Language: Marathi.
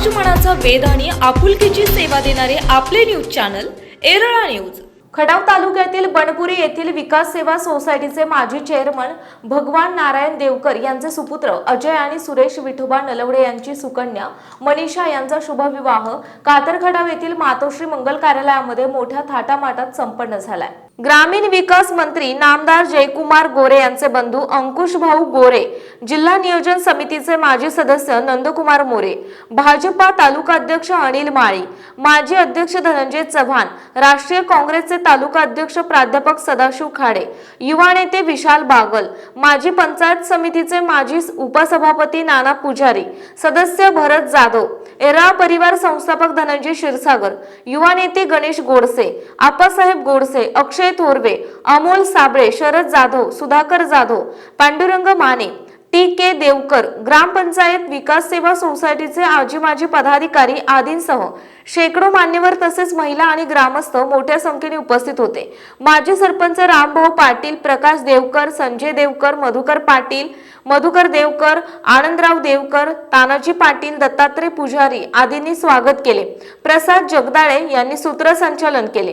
समाजमनाचा वेद आणि आपुलकीची सेवा देणारे आपले news channel Erala news. Khadav तालुक्यातील बनपुरी येथील विकास सेवा सोसायटीचे माजी चेअरमन भगवान नारायण देवकर यांचे सुपुत्र अजय आणि सुरेश विठोबा नलवडे यांची सुकन्या मनीषा यांचा शुभविवाह कातरखडाव येथील मातोश्री मंगल कार्यालयामध्ये मोठ्या थाटामाटात संपन्न झालाय. ग्रामीण विकास मंत्री नामदार जयकुमार गोरे यांचे बंधू अंकुश भाऊ गोरे जिल्हा नियोजन समितीचे माजी सदस्य नंदकुमार मोरे भाजपा तालुका अध्यक्ष अनिल माळी माजी अध्यक्ष धनंजय चव्हाण राष्ट्रीय काँग्रेसचे तालुका अध्यक्ष प्राध्यापक सदाशिव खाडे युवा नेते विशाल बागल माजी पंचायत समितीचे माजी उपसभापती नाना पुजारी सदस्य भरत जाधव एराळ परिवार संस्थापक धनंजय क्षीरसागर युवा नेते गणेश गोडसे आप्पासाहेब गोडसे अक्षय थोरवे अमोल साबळे शरद जाधव सुधाकर जाधव पांडुरंग माने टी के देवकर ग्रामपंचायत विकास सेवा सोसायटीचे आजी माजी पदाधिकारी आदींसह शेकडो मान्यवर तसेच महिला आणि ग्रामस्थ मोठ्या संख्येने उपस्थित होते. माजी सरपंच रामभाऊ पाटील प्रकाश देवकर संजय देवकर मधुकर पाटील मधुकर देवकर आनंदराव देवकर तानाजी पाटील दत्तात्रय पुजारी आदींनी स्वागत केले. प्रसाद जगदाळे यांनी सूत्रसंचालन केले.